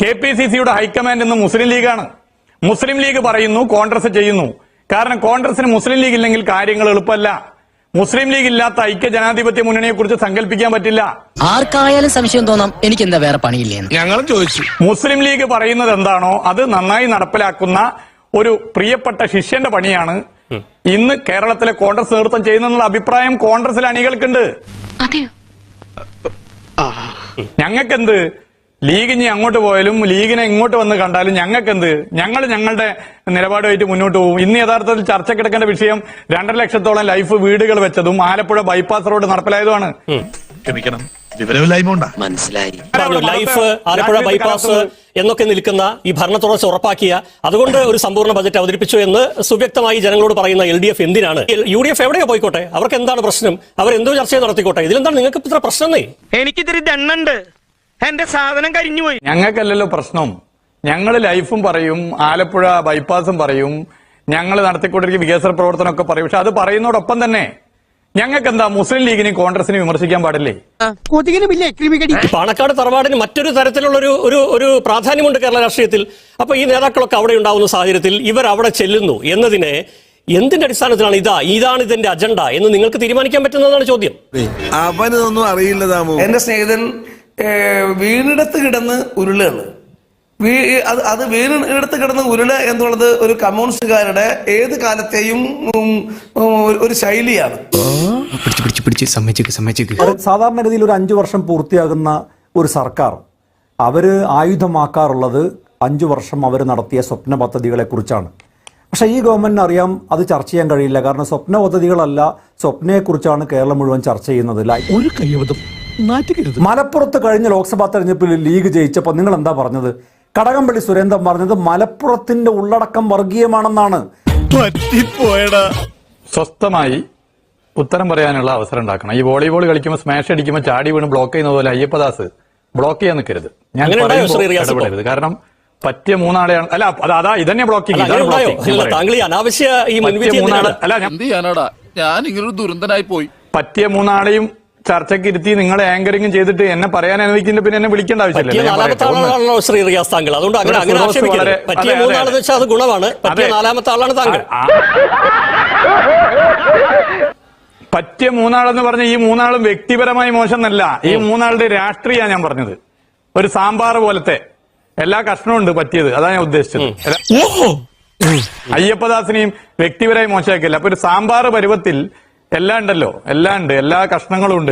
K P C സിയുടെ high command ഇന്ന് മുസ്ലിം ലീഗാണ്. മുസ്ലിം league പറയുന്നു കോൺഗ്രസ് ചെയ്യുന്നു. കാരണം കോൺഗ്രസിന് മുസ്ലിം ലീഗ് ഇല്ലെങ്കിൽ കാര്യങ്ങൾ എളുപ്പമല്ല. മുസ്ലിം ലീഗ് ഇല്ലാത്ത ഐക്യ ജനാധിപത്യ മുന്നണിയെ കുറിച്ച് സങ്കല്പിക്കാൻ പറ്റില്ല. ആർക്കായാലും സംശയം തോന്നാം എനിക്ക് എന്താ വേറെ പണിയില്ലേ ഞങ്ങളും ചോദിച്ചു. മുസ്ലിം ലീഗ് പറയുന്നത് എന്താണോ അത് നന്നായി നടപ്പിലാക്കുന്ന ഒരു പ്രിയപ്പെട്ട ശിഷ്യന്റെ പണിയാണ്. ഇന്ന് കേരളത്തിലെ കോൺഗ്രസ് നേതൃത്വം ചെയ്യുന്നുള്ള അഭിപ്രായം കോൺഗ്രസിലെ അണികൾക്കുണ്ട്. ഞങ്ങൾക്കെന്ത്? ലീഗ് ഇനി അങ്ങോട്ട് പോയാലും ലീഗിനെ ഇങ്ങോട്ട് വന്ന് കണ്ടാലും ഞങ്ങൾക്ക് എന്ത് ഞങ്ങൾ ഞങ്ങളുടെ നിലപാടുമായിട്ട് മുന്നോട്ട് പോകും ഇന്ന് യഥാർത്ഥത്തിൽ ചർച്ച കിടക്കേണ്ട വിഷയം രണ്ടര ലക്ഷത്തോളം ലൈഫ് വീടുകൾ വെച്ചതും ആലപ്പുഴ ബൈപ്പാസ് റോഡ് നടപ്പിലായതുമാണ്. ക്ഷമിക്കണം. മനസ്സിലായി. പറഞ്ഞു ലൈഫ് ആലപ്പുഴ ബൈപ്പാസ് എന്നൊക്കെ നിൽക്കുന്ന ഈ ഭരണത്തുടർച്ച ഉറപ്പാക്കിയ അതുകൊണ്ട് ഒരു സമ്പൂർണ ബജറ്റ് അവതരിപ്പിച്ചു എന്ന് സുവ്യക്തമായി ജനങ്ങളോട് പറയുന്ന എൽ ഡി എഫ് എന്തിനാണ്? യു ഡി എഫ് എവിടെയോ പോയിക്കോട്ടെ? അവർക്ക് എന്താണ് പ്രശ്നം? അവർ എന്തോ ചർച്ച നടത്തിക്കോട്ടെ? ഇതിലെന്താണ് നിങ്ങൾക്ക് ഇത്ര പ്രശ്നം എനിക്ക് എനിക്കിതിരി ദണ്ണുണ്ട് എന്റെ സാധനം കരിഞ്ഞുപോയി ഞങ്ങൾക്കല്ലല്ലോ പ്രശ്നം. ഞങ്ങൾ ലൈഫും പറയും ആലപ്പുഴ ബൈപ്പാസും പറയും ഞങ്ങൾ നടത്തിക്കൊണ്ടിരിക്കുന്ന വികസന പ്രവർത്തനമൊക്കെ പറയും. പക്ഷെ അത് പറയുന്നതോടൊപ്പം തന്നെ ഞങ്ങൾക്ക് എന്താ മുസ്ലിം ലീഗിനെയും കോൺഗ്രസിനെയും വിമർശിക്കാൻ പാടില്ലേ? പാണക്കാട് തറവാടിന് മറ്റൊരു തരത്തിലുള്ള ഒരു ഒരു ഒരു പ്രാധാന്യമുണ്ട് കേരള രാഷ്ട്രീയത്തിൽ. അപ്പൊ ഈ നേതാക്കളൊക്കെ അവിടെ ഉണ്ടാവുന്ന സാഹചര്യത്തിൽ ഇവർ അവിടെ ചെല്ലുന്നു എന്നതിനെ എന്തിന്റെ അടിസ്ഥാനത്തിലാണ് ഇതാ ഇതാണ് ഇതിന്റെ അജണ്ട എന്ന് നിങ്ങൾക്ക് തീരുമാനിക്കാൻ പറ്റുന്നതാണ് ചോദ്യം? അവനൊന്നും അറിയില്ല താമോ എന്റെ സ്നേഹിതൻ വീണിടത്ത് കിടന്ന് ഉരുളാണ് വീ- അത് അത് വീണിടത്ത് കിടന്ന് ഉരുള എന്നുള്ളത് ഒരു കമ്മ്യൂണിസ്റ്റുകാരുടെ ഏത് കാലത്തെയും ഒരു ശൈലിയാണ്. സാധാരണ രീതിയിൽ ഒരു അഞ്ചു വർഷം പൂർത്തിയാകുന്ന ഒരു സർക്കാർ. അവർ ആയുധമാക്കാറുള്ളത് അഞ്ചു വർഷം അവർ നടത്തിയ സ്വപ്ന പദ്ധതികളെ കുറിച്ചാണ്. പക്ഷെ ഈ ഗവൺമെന്റിന് അറിയാം അത് ചർച്ച ചെയ്യാൻ കഴിയില്ല. കാരണം സ്വപ്ന പദ്ധതികളല്ല സ്വപ്നയെക്കുറിച്ചാണ് കേരളം മുഴുവൻ ചർച്ച ചെയ്യുന്നത്. ഒരു നാറ്റുകരുത് മലപ്പുറത്ത് കഴിഞ്ഞ ലോക്സഭാ തെരഞ്ഞെടുപ്പിൽ ലീഗ് ജയിച്ചപ്പോൾ നിങ്ങൾ എന്താ പറഞ്ഞത്? കടകംപള്ളി സുരേന്ദ്രൻ പറഞ്ഞത് മലപ്പുറത്തിന്റെ ഉള്ളടക്കം വർഗീയമാണെന്നാണ്. സ്വസ്ഥമായി ഉത്തരം പറയാനുള്ള അവസരം ഉണ്ടാക്കണം. ഈ വോളിബോൾ കളിക്കുമ്പോൾ സ്മാഷ് അടിക്കുമ്പോൾ ചാടി വീണ് ബ്ലോക്ക് ചെയ്യുന്നത് പോലെ അയ്യപ്പദാസ് ബ്ലോക്ക് ചെയ്യാൻ നിൽക്കരുത്. ഞാൻ? ഇടപെടരുത്. കാരണം പറ്റിയ മൂന്നാളെയാണ് അല്ല അത് അതാ ഇതന്നെ ബ്ലോക്ക് അനാവശ്യ അല്ല ഞാൻ ഇങ്ങനെ ഞാൻ ഇങ്ങനൊരു ദുരന്തനായി പോയി പറ്റിയ മൂന്നാളെയും ചർച്ചയ്ക്ക് ഇരുത്തി നിങ്ങളെ ആങ്കറിംഗ് ചെയ്തിട്ട് എന്നെ പറയാൻ അനുവദിക്കുന്നുണ്ട് പിന്നെ എന്നെ വിളിക്കേണ്ട ആവശ്യമില്ല. ശ്രീ റിയാസ് താങ്കൾ. അതുകൊണ്ട് അങ്ങനെ അങ്ങനെ ആക്ഷേപിക്കരുത്. പറ്റിയ മൂന്നാളെന്ന് വെച്ചാൽ അത് ഗുണമാണ്. പറ്റിയ നാലാമത്തെ ആളാണ് താങ്കൾ. പറ്റിയ മൂന്നാളെന്ന് പറഞ്ഞ ഈ മൂന്നാളും വ്യക്തിപരമായി മോശമെന്നല്ല. ഈ മൂന്നാളുടെ രാഷ്ട്രീയ ഞാൻ പറഞ്ഞത്. ഒരു സാമ്പാർ പോലത്തെ എല്ലാ കഷ്ണവും ഉണ്ട് പറ്റിയത്. അതാ ഞാൻ ഉദ്ദേശിച്ചത്. അയ്യപ്പദാസിനെയും വ്യക്തിപരമായി മോശമാക്കില്ല. അപ്പൊ ഒരു സാമ്പാർ പരുവത്തിൽ എല്ലാം ഉണ്ടല്ലോ എല്ലാം ഉണ്ട് എല്ലാ കഷ്ണങ്ങളും ഉണ്ട്.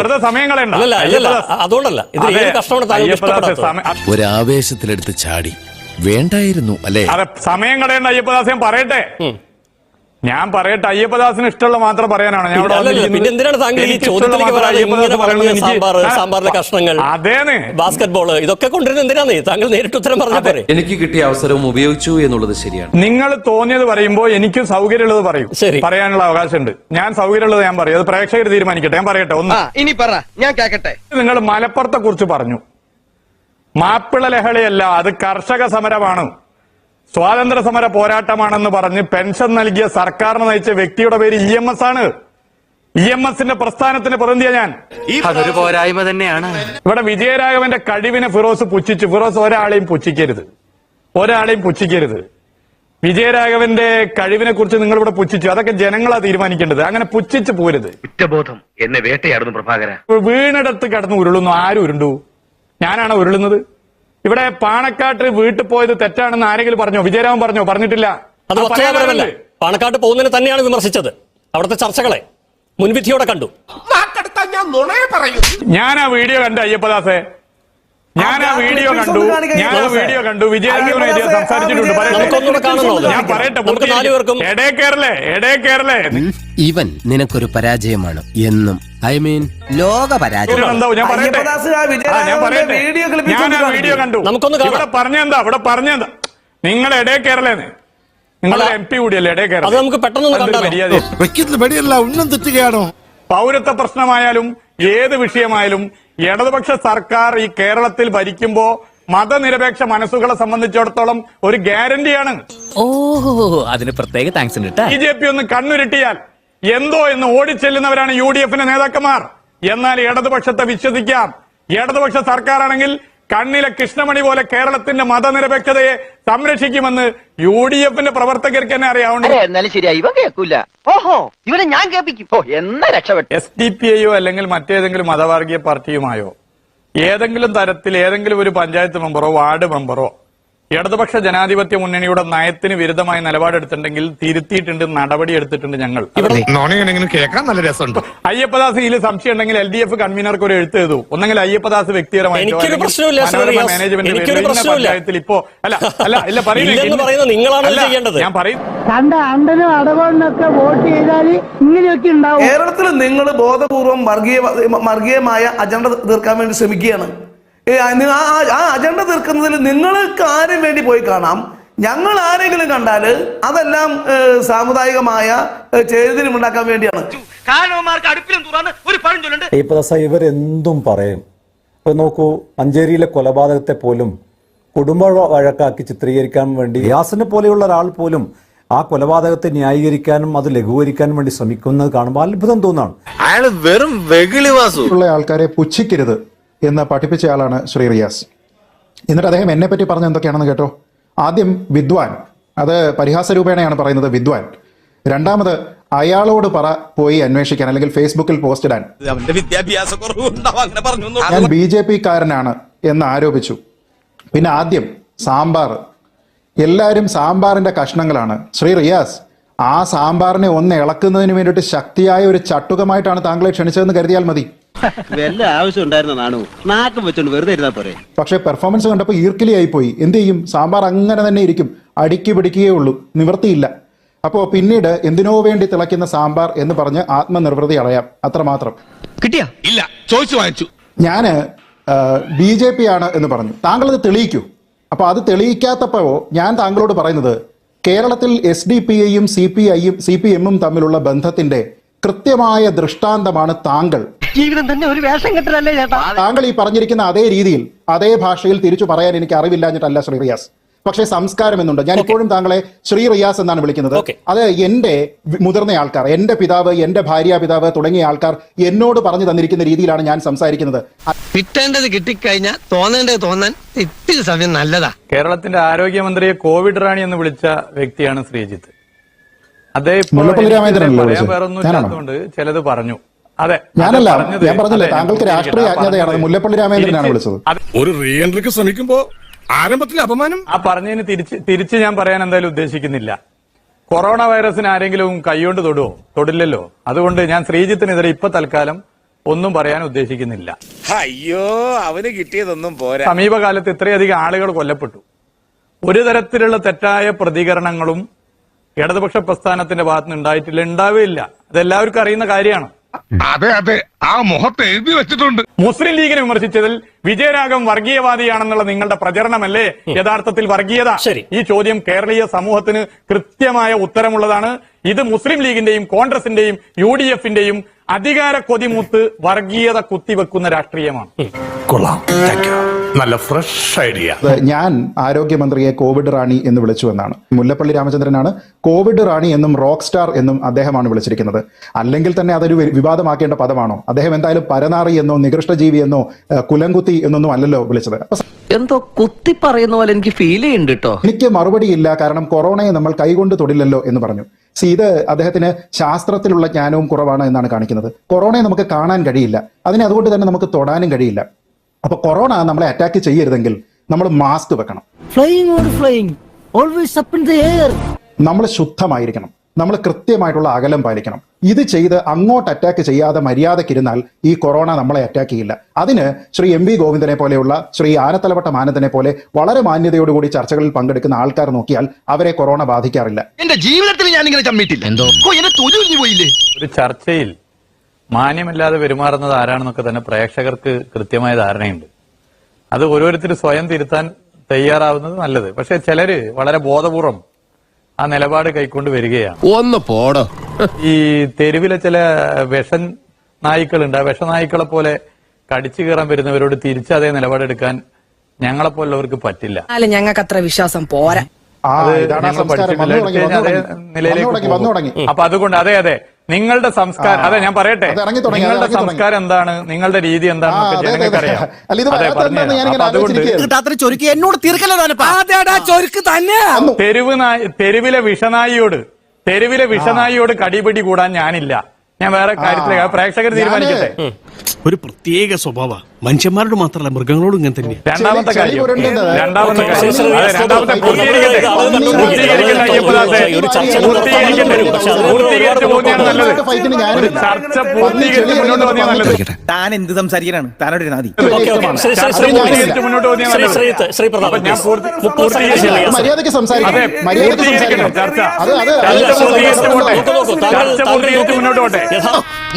വെറുതെ സമയം കളയണ്ട. അതുകൊണ്ടല്ല. ഒരാവേശത്തിലെടുത്ത് ചാടി. വേണ്ടായിരുന്നു അല്ലേ? അതെ സമയം കളയണ്ട അയ്യപ്പദാസ് ഞാൻ പറയട്ടെ. ഞാൻ പറയട്ടെ അയ്യപ്പദാസിന് ഇഷ്ടമുള്ള മാത്രം പറയാനാണ്? ഞാൻ. പിന്നെ എന്തിനാണ് താങ്കൾ ഈ ചോദ്യത്തിലേക്ക് സാമ്പാറിലെ കഷ്ണങ്ങൾ അതേന്ന്. ബാസ്കറ്റ് ബോൾ ഇതൊക്കെ കൊണ്ടുവരുന്നത് എന്തിനാന്ന് താങ്കൾ നേരിട്ട് ഉത്തരം പറഞ്ഞാൽ പോരെ. എനിക്ക് കിട്ടിയ അവസരവും ഉപയോഗിച്ചു എന്നുള്ളത് ശരിയാണ്. നിങ്ങൾ തോന്നിയത് പറയുമ്പോൾ എനിക്ക് സൗകര്യമുള്ളത് പറയും. പറയാനുള്ള അവകാശമുണ്ട്. ഞാൻ സൗകര്യമുള്ളത് ഞാൻ പറയും. അത് പ്രേക്ഷകർ തീരുമാനിക്കട്ടെ. ഞാൻ പറയട്ടെ. ഒന്ന്. ഇനി പറ. ഞാൻ കേക്കട്ടെ. നിങ്ങൾ മലപ്പുറത്തെ കുറിച്ച് പറഞ്ഞു. മാപ്പിള ലഹളയല്ല അത് കർഷക സമരമാണ്. സ്വാതന്ത്ര്യ സമര പോരാട്ടമാണെന്ന് പറഞ്ഞ് പെൻഷൻ നൽകിയ സർക്കാരിന് നയിച്ച വ്യക്തിയുടെ പേര് ഇ എം എസ് ആണ്. ഇ എം എസിന്റെ പ്രസ്ഥാനത്തിന് പ്രതിനിധിയ ഞാൻ. അതൊരു പോരായ്മ തന്നെയാണ്. ഇവിടെ വിജയരാഘവന്റെ കഴിവിനെ ഫിറോസ് പുച്ഛിച്ചു ഫിറോസ് ഒരാളെയും പുച്ഛിക്കരുത്. ഒരാളെയും പുച്ഛിക്കരുത്. വിജയരാഘവന്റെ കഴിവിനെ കുറിച്ച് നിങ്ങൾ ഇവിടെ പുച്ഛിച്ചു. അതൊക്കെ ജനങ്ങളാ തീരുമാനിക്കേണ്ടത്. അങ്ങനെ പുച്ഛിച്ച് പോരുത്. കുറ്റബോധം എന്നെ വേട്ടയാടുന്നു പ്രഭാകര. വീണെടുത്ത് കിടന്ന് ഉരുളുന്നു. ആരും ഉരുണ്ടു? ഞാനാണ് ഉരുളുന്നത്? ഇവിടെ പാണക്കാട്ട് വീട്ടിൽ പോയത് തെറ്റാണെന്ന് ആരെങ്കിലും പറഞ്ഞോ? വിജയരാമൻ പറഞ്ഞോ? പറഞ്ഞിട്ടില്ല. അത്. പാണക്കാട്ട് പോകുന്നതിനെ തന്നെയാണ് വിമർശിച്ചത്. അവിടുത്തെ ചർച്ചകളെ മുൻവിധിയോടെ കണ്ടു. ഞാൻ ആ വീഡിയോ കണ്ട അയ്യപ്പദാസെ. ഞാൻ ആ വീഡിയോ കണ്ടു. ഞാൻ ആ വീഡിയോ കണ്ടു വിജയരാഘവനെതിരെ സംസാരിച്ചിട്ടുണ്ട്? ഞാൻ പറയട്ടെ നമുക്ക് നാല് പേർക്കും എടേ കേരളേ എടേ കേരളേ ഇവൻ നിനക്കൊരു പരാജയമാണ് എന്നും ഐ മീൻ ലോക പരാജയം എന്താ ഞാൻ പറയട്ടെ. ആ വീഡിയോ ക്ലിപ്പിൽ ഞാൻ ആ വീഡിയോ കണ്ടു. ഇവിടെ പറഞ്ഞെന്താ ഇവിടെ പറഞ്ഞെന്താ നിങ്ങൾ എടേ കേരളേന്ന് അല്ല, എം പി കൂടിയല്ലേ എടേ കേരള അത് നമുക്ക് പെട്ടെന്ന് പൗരത്വ പ്രശ്നമായാലും ഏത് വിഷയമായാലും ഇടതുപക്ഷ സർക്കാർ ഈ കേരളത്തിൽ ഭരിക്കുമ്പോ മതനിരപേക്ഷ മനസ്സുകളെ സംബന്ധിച്ചിടത്തോളം ഒരു ഗ്യാരണ്ടിയാണ്. ഓഹോ അതിന് പ്രത്യേക താങ്ക്സ് ഉണ്ട് ബി ജെ പി ഒന്ന് കണ്ണുരുട്ടിയാൽ എന്തോ എന്ന് ഓടിച്ചെല്ലുന്നവരാണ് യു ഡി എഫിന്റെ നേതാക്കന്മാർ. എന്നാൽ ഇടതുപക്ഷത്തെ വിശ്വസിക്കാം. ഇടതുപക്ഷ സർക്കാരാണെങ്കിൽ കണ്ണിലെ കൃഷ്ണമണി പോലെ കേരളത്തിന്റെ മതനിരപേക്ഷതയെ സംരക്ഷിക്കുമെന്ന് യു ഡി എഫിന്റെ പ്രവർത്തകർക്ക് തന്നെ ശരിയാ ഇവ കേൾക്കൂല. ഓഹോ ഇവനെ ഞാൻ കേൾപ്പിക്കും. ഓ എന്നാ രക്ഷപ്പെട്ടു. എസ് ഡി പി ഐയോ അല്ലെങ്കിൽ മറ്റേതെങ്കിലും മതവർഗീയ പാർട്ടിയുമായോ? ഏതെങ്കിലും തരത്തിൽ ഏതെങ്കിലും ഒരു പഞ്ചായത്ത് മെമ്പറോ വാർഡ് മെമ്പറോ ഇടതുപക്ഷ ജനാധിപത്യ മുന്നണിയുടെ നയത്തിന് വിരുദ്ധമായ നിലപാടെടുത്തിട്ടുണ്ടെങ്കിൽ തിരുത്തിയിട്ടുണ്ട് നടപടി എടുത്തിട്ടുണ്ട് ഞങ്ങൾ കേൾക്കാൻ നല്ല രസമുണ്ട്. അയ്യപ്പദാസ് ഇതിൽ സംശയം ഉണ്ടെങ്കിൽ എൽ ഡി എഫ് കൺവീനർക്ക് ഒരു എഴുത്ത് എഴുതു. ഒന്നെങ്കിൽ അയ്യപ്പദാസ് വ്യക്തിപരമായി മാനേജ്മെന്റ് ഇപ്പോ അല്ല അല്ല ഇല്ല പറയുന്നത്. ഞാൻ പറയും. കണ്ട അണ്ടനും അടവണ്ണൊക്കെ വോട്ട് ചെയ്താൽ ഇങ്ങനെയൊക്കെ ഉണ്ടാവും. കേരളത്തിൽ നിങ്ങൾ ബോധപൂർവം വർഗീയ വർഗീയമായ അജണ്ട തീർക്കാൻ വേണ്ടി ശ്രമിക്കുകയാണ്. ആ- അജണ്ട തീർക്കുന്നതിൽ നിങ്ങൾക്ക് ആരും വേണ്ടി പോയി കാണാം? ഞങ്ങൾ ആരെങ്കിലും കണ്ടാൽ അതെല്ലാം സാമുദായികമായ ചേരുതിരി ഉണ്ടാക്കാൻ വേണ്ടിയാണ്. ദീപദാസ ഇവരെന്തും പറയും. ഇപ്പൊ നോക്കൂ മഞ്ചേരിയിലെ കൊലപാതകത്തെ പോലും കുടുംബ വഴക്കാക്കി ചിത്രീകരിക്കാൻ വേണ്ടി യാസിനെ പോലെയുള്ള ഒരാൾ പോലും ആ കൊലപാതകത്തെ ന്യായീകരിക്കാനും അത് ലഘൂകരിക്കാനും വേണ്ടി ശ്രമിക്കുന്നത് കാണുമ്പോൾ അത്ഭുതം തോന്നാണ്. അയാൾ വെറും ആൾക്കാരെ പുച്ഛിക്കരുത്. എന്ന് പഠിപ്പിച്ചയാളാണ് ശ്രീ റിയാസ്. എന്നിട്ട് അദ്ദേഹം എന്നെ പറ്റി പറഞ്ഞ എന്തൊക്കെയാണെന്ന് കേട്ടോ? ആദ്യം വിദ്വാൻ. അത് പരിഹാസ രൂപേണയാണ് പറയുന്നത് വിദ്വാൻ. രണ്ടാമത് അയാളോട് പറ പോയി അന്വേഷിക്കാൻ അല്ലെങ്കിൽ ഫേസ്ബുക്കിൽ പോസ്റ്റ് ഇടാൻ. ഞാൻ ബി ജെ പി കാരനാണ് എന്ന് ആരോപിച്ചു. പിന്നെ ആദ്യം സാമ്പാർ. എല്ലാവരും സാമ്പാറിന്റെ കഷ്ണങ്ങളാണ്. ശ്രീ റിയാസ് ആ സാമ്പാറിനെ ഒന്ന് ഇളക്കുന്നതിന് വേണ്ടിയിട്ട് ശക്തിയായ ഒരു ചട്ടുകമായിട്ടാണ് താങ്കളെ ക്ഷണിച്ചതെന്ന് കരുതിയാൽ മതി. വല്ല ആവശ്യം ഉണ്ടായിരുന്ന നാണു. നാക്കും വെച്ചോണ്ട് വെറുതെ ഇരുന്നാ പോരെ. പക്ഷേ പെർഫോമൻസ് കണ്ടപ്പോൾ ഈർക്കിലിയായി പോയി എന്ത് ചെയ്യും? സാമ്പാർ അങ്ങനെ തന്നെ ഇരിക്കും. അടുക്കി പിടിക്കുകയേ ഉള്ളൂ. നിവർത്തിയില്ല. അപ്പോൾ പിന്നീട് എന്തിനോ വേണ്ടി തിളയ്ക്കുന്ന സാമ്പാർ എന്ന് പറഞ്ഞ് ആത്മനിർവൃതി അടയാം. അത്രമാത്രം കിട്ടിയാ? ഇല്ല. ചോദിച്ചു വാങ്ങിച്ചു. ഞാൻ ബി ജെ പി ആണ് എന്ന് പറഞ്ഞു. താങ്കൾ അത് തെളിയിക്കൂ. അപ്പോൾ അത് തെളിയിക്കാത്തപ്പോൾ ഞാൻ താങ്കളോട് പറയുന്നത് കേരളത്തിൽ എസ് ഡി പി ഐയും സി പി ഐയും സി പി എമ്മും തമ്മിലുള്ള ബന്ധത്തിന്റെ കൃത്യമായ ദൃഷ്ടാന്തമാണ് താങ്കൾ. ജീവിതം തന്നെ ഒരു വേഷം കെട്ടലല്ലേ ചേട്ടാ? താങ്കൾ ഈ പറഞ്ഞിരിക്കുന്ന അതേ രീതിയിൽ അതേ ഭാഷയിൽ തിരിച്ചു പറയാൻ എനിക്ക് അറിവില്ലാഞ്ഞിട്ടല്ല ശ്രീ റിയാസ്. പക്ഷേ സംസ്കാരം എന്നുണ്ട്. ഞാൻ ഇപ്പോഴും താങ്കളെ ശ്രീ റിയാസ് എന്നാണ് വിളിക്കുന്നത്. അത് എന്റെ മുതിർന്ന ആൾക്കാർ എന്റെ പിതാവ് എന്റെ ഭാര്യ പിതാവ് തുടങ്ങിയ ആൾക്കാർ എന്നോട് പറഞ്ഞു തന്നിരിക്കുന്ന രീതിയിലാണ് ഞാൻ സംസാരിക്കുന്നത്. കിട്ടേണ്ടത് കിട്ടിക്കഴിഞ്ഞാൽ തോന്നേണ്ടത് തോന്നാൻ ഇത്തിരി സമയം നല്ലതാ. കേരളത്തിന്റെ ആരോഗ്യമന്ത്രിയെ കോവിഡ് റാണി എന്ന് വിളിച്ച വ്യക്തിയാണ് ശ്രീജിത്ത്. അതേ പറയാൻ വേറൊന്നും ഇല്ലാത്തതുകൊണ്ട് ചിലത് പറഞ്ഞു. അതെ. ഞാനല്ല, ഞാൻ പറഞ്ഞില്ലേ, താങ്കൾക്ക് രാഷ്ട്രീയ അജ്ഞതയാണ്. മുല്ലപ്പള്ളി രാമേന്ദ്രനാണ് വിളിച്ചത്. ഒരു റീഎൻട്രിക്ക് ശ്രമിക്കുമ്പോ ആരംഭത്തിൽ അപമാനം? ആ പറഞ്ഞതിന് തിരിച്ച് തിരിച്ച് ഞാൻ പറയാൻ എന്തായാലും ഉദ്ദേശിക്കുന്നില്ല. കൊറോണ വൈറസിന് ആരെങ്കിലും കൈകൊണ്ട് തൊടുവോ? തൊടില്ലല്ലോ. അതുകൊണ്ട് ഞാൻ ശ്രീജിത്തിനെതിരെ ഇപ്പൊ തൽക്കാലം ഒന്നും പറയാൻ ഉദ്ദേശിക്കുന്നില്ല. അയ്യോ അവന് കിട്ടിയതൊന്നും പോരാ. സമീപകാലത്ത് ഇത്രയധികം ആളുകൾ കൊല്ലപ്പെട്ടു. ഒരു തരത്തിലുള്ള തെറ്റായ പ്രതികരണങ്ങളും ഇടതുപക്ഷ പ്രസ്ഥാനത്തിന്റെ ഭാഗത്തുനിന്ന് ഉണ്ടായിട്ടില്ല ഉണ്ടാവുകയില്ല. അതെല്ലാവർക്കും അറിയുന്ന കാര്യമാണ്. അതെ അതെ. ആ മുഖത്ത് എഴുതി വെച്ചിട്ടുണ്ട്. മുസ്ലിം ലീഗിനെ വിമർശിച്ചതിൽ വിജയരാഘവൻ വർഗീയവാദിയാണെന്നുള്ള നിങ്ങളുടെ പ്രചരണമല്ലേ? യഥാർത്ഥത്തിൽ വർഗീയത. ശരി. ഈ ചോദ്യം കേരളീയ സമൂഹത്തിന് കൃത്യമായ ഉത്തരമുള്ളതാണ്. ഇത് മുസ്ലിം ലീഗിന്റെയും കോൺഗ്രസിന്റെയും യു ഡി എഫിന്റെയും അധികാര കൊതിമൂത്ത് വർഗീയത കുത്തിവെക്കുന്ന രാഷ്ട്രീയമാണ്. കൊള്ളാം. നല്ല ഫ്രഷ് ഐഡിയ ഞാൻ ആരോഗ്യമന്ത്രിയെ കോവിഡ് റാണി എന്ന് വിളിച്ചു എന്നാണ്. മുല്ലപ്പള്ളി രാമചന്ദ്രനാണ് കോവിഡ് റാണി എന്നും റോക്ക് സ്റ്റാർ എന്നും അദ്ദേഹമാണ് വിളിച്ചിരിക്കുന്നത്. അല്ലെങ്കിൽ തന്നെ അതൊരു വിവാദമാക്കേണ്ട പദമാണോ? അദ്ദേഹം എന്തായാലും പരനാറി എന്നോ നികൃഷ്ടജീവി എന്നോ കുലംകുത്തി എന്നൊന്നും അല്ലല്ലോ വിളിച്ചത്. എന്തോ കുത്തി പറയുന്ന പോലെ എനിക്ക് ഫീൽ ചെയ്യുന്നുണ്ട് കേട്ടോ എനിക്ക് മറുപടിയില്ല കാരണം കൊറോണയെ നമ്മൾ കൈകൊണ്ട് തൊടില്ലല്ലോ എന്ന് പറഞ്ഞു. സി ഇത് അദ്ദേഹത്തിന് ശാസ്ത്രത്തിലുള്ള ജ്ഞാനവും കുറവാണ് എന്നാണ് കാണിക്കുന്നത്. കൊറോണയെ നമുക്ക് കാണാൻ കഴിയില്ല. അതിനെ അതുകൊണ്ട് തന്നെ നമുക്ക് തൊടാനും കഴിയില്ല. അപ്പൊ കൊറോണ നമ്മളെ അറ്റാക്ക് ചെയ്യരുതെങ്കിൽ നമ്മൾ മാസ്ക് വെക്കണം. Flying or flying always up in the air നമ്മൾ ശുദ്ധമായിരിക്കണം. നമ്മൾ കൃത്യമായിട്ടുള്ള അകലം പാലിക്കണം. ഇത് ചെയ്ത് അങ്ങോട്ട് അറ്റാക്ക് ചെയ്യാതെ മര്യാദക്കിരുന്നാൽ ഈ കൊറോണ നമ്മളെ അറ്റാക്ക് ചെയ്യില്ല. അതിന് ശ്രീ എം വി ഗോവിന്ദനെ പോലെയുള്ള ശ്രീ ആനത്തലവട്ട മാനന്ദനെ പോലെ വളരെ മാന്യതയോടുകൂടി ചർച്ചകളിൽ പങ്കെടുക്കുന്ന ആൾക്കാർ നോക്കിയാൽ അവരെ കൊറോണ ബാധിക്കാറില്ല. എന്റെ ജീവിതത്തിൽ ഞാൻ ഇങ്ങനെ ചമ്മിട്ടില്ല എന്തോ ഒരു ചർച്ചയിൽ മാന്യമില്ലാതെ പെരുമാറുന്നത് ആരാണെന്നൊക്കെ തന്നെ പ്രേക്ഷകർക്ക് കൃത്യമായ ധാരണയുണ്ട്. അത് ഓരോരുത്തർ സ്വയം തിരുത്താൻ തയ്യാറാവുന്നത് നല്ലത്. പക്ഷെ ചിലര് വളരെ ബോധപൂർവം ആ നിലപാട് കൈക്കൊണ്ട് വരികയാണ്. ഒന്ന് പോടോ. ഈ തെരുവിലെ ചില വിഷൻ നായ്ക്കളുണ്ട്. ആ വിഷനായ്ക്കളെ പോലെ കടിച്ചു കയറാൻ വരുന്നവരോട് തിരിച്ച് അതേ നിലപാടെടുക്കാൻ ഞങ്ങളെപ്പോലുള്ളവർക്ക് പറ്റില്ല. ഞങ്ങൾക്ക് അത്ര വിശ്വാസം പോരാ. അത് ഞങ്ങൾ പഠിച്ചിട്ടില്ല. നിലയിലേക്ക് പോകും. അപ്പൊ അതുകൊണ്ട് അതെ അതെ. നിങ്ങളുടെ സംസ്കാരം അതെ ഞാൻ പറയട്ടെ. നിങ്ങളുടെ സംസ്കാരം എന്താണ്? നിങ്ങളുടെ രീതി എന്താണ് ജനങ്ങൾക്ക് അറിയാം തെരുവ് നായി തെരുവിലെ വിഷനായിയോട് തെരുവിലെ വിഷനായിയോട് കടിപിടി കൂടാൻ ഞാനില്ല. ഞാൻ വേറെ കാര്യത്തിലേക്ക് പ്രേക്ഷകർ തീരുമാനിക്കട്ടെ ഒരു പ്രത്യേക സ്വഭാവ മനുഷ്യന്മാരോട് മാത്രമല്ല മൃഗങ്ങളോടും ഇങ്ങനെ തന്നെ രണ്ടാമത്തെ കാര്യം രണ്ടാമത്തെ ഓക്കേ, കാര്യം ശരി, ശരി, അതെ, രണ്ടാമത്തെ പൂർത്തീകരിക്കട്ടെ ഇത് ആളുകൾ കണ്ടുപിടിക്കും. പൂർത്തീകരിക്കട്ടെ ആളുകൾ ഒരു ചർച്ച പൂർത്തീകരിക്കട്ടെ നടത്താൻ പൂർത്തീകരിച്ച് പോകുന്നതാണ് നല്ലത് ഫൈറ്റിന് ഒരു ചർച്ച പൂർത്തീകരിച്ച് മുന്നോട്ട് പോകുന്നതാണ് നല്ലത് താൻ എന്ത് സംസാരിക്കാനാണ് താനോട് നാദി പൂർത്തീകരിച്ച് മുന്നോട്ട് പോകുന്നതാണ് നല്ലത്. സംസാരിക്കണം പൂർത്തീകരിക്കണം സംസാരിക്കണം ചർച്ച. പൂർത്തീകരിച്ച് പോട്ടെ. പൂർത്തീകരിച്ച് മുന്നോട്ട് പോട്ടെ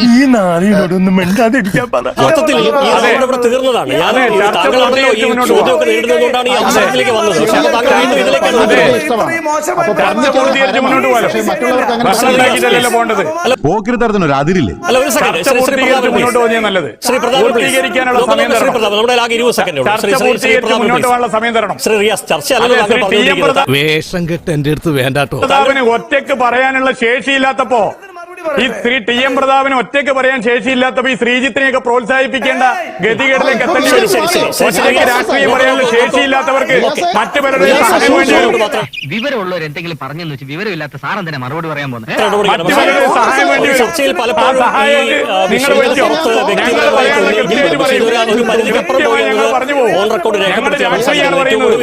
ഈ നാളിനോടൊന്നും മിണ്ടാതിരിക്കാൻ പറ യഥാർത്ഥത്തിൽ ഈ അതെ. റൗണ്ട് ഇവിടെ തീർന്നതാണ്. ഞാൻ അതെ, ചർച്ച താങ്കളാണല്ലോ ഈ പൂർത്തീകരിച്ച് മുന്നോട്ട് ചോദ്യമൊക്കെ പോകാം. നേരിടുന്നതുകൊണ്ടാണ് ഈ അവസരത്തിലേക്ക് വന്നത്. പക്ഷേ താങ്കൾ വീണ്ടും ചർച്ച പോക്കിരിത്തരത്തിനൊരു അതിരില്ലേ? അല്ല ഒരു സെക്കൻഡ് ചർച്ച ശ്രീ ശ്രീ പ്രതാപൻ മുന്നോട്ട് please. നല്ലത്. ശ്രീ പ്രതാപൻ please. പൂർത്തീകരിക്കാനുള്ള സമയം നോക്കൂ, ശ്രീ തരണം. പ്രതാപൻ നമ്മുടെ ആകെ ഇരുപത് സെക്കൻഡ് ഉള്ളൂ. ശ്രീ ചർച്ച ശ്രീ ശ്രീ പൂർത്തീകരിച്ച് പ്രതാപൻ മുന്നോട്ട് please. പോകാനുള്ള സമയം തരണം. ശ്രീ റിയാസ് ചർച്ചയല്ലല്ലോ അതെ, താങ്കൾ ശ്രീ ടി എം പറഞ്ഞുകൊണ്ടിരിക്കുന്നത് വേഷം കെട്ട് എന്റെ അടുത്ത് വേണ്ടാട്ടോ. ഒറ്റയ്ക്ക് ഒറ്റയ്ക്ക് പറയാനുള്ള ശേഷിയില്ലാത്തപ്പോ ഈ ശ്രീ ടി എം പ്രതാപിന് ഒറ്റയ്ക്ക് പറയാൻ ശേഷിയില്ലാത്തപ്പോ ഈ ശ്രീജിത്തിനെയൊക്കെ പ്രോത്സാഹിപ്പിക്കേണ്ട ഗതികേടിലേക്ക് എത്തേണ്ടി വരും. ഒറ്റയ്ക്ക് രാഷ്ട്രീയം പറയാനുള്ള ശേഷിയില്ലാത്തവർക്ക് മറ്റു പലരുടെ സഹായം വേണ്ടി വരും വിവരമുള്ളവർ എന്തെങ്കിലും പറഞ്ഞെന്ന് വെച്ച് വിവരമില്ലാത്ത സാറൻ തന്നെ മറുപടി പറയാൻ പോകുന്നത് മറ്റു സഹായം വേണ്ടി വരും നിങ്ങൾ ഞങ്ങൾ പറയാനുള്ള കൃത്യമായിട്ട് പറയും. പറഞ്ഞു പോകും. ഞങ്ങളുടെ രാഷ്ട്രീയമാണ് പറയുന്നത്.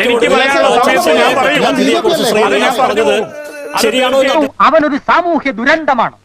എനിക്ക് പറയാനുള്ള സമയത്ത് ഞാൻ പറയും. അത് ഞാൻ. ശരിയാണോ അവനൊരു സാമൂഹ്യ ദുരന്തമാണ്.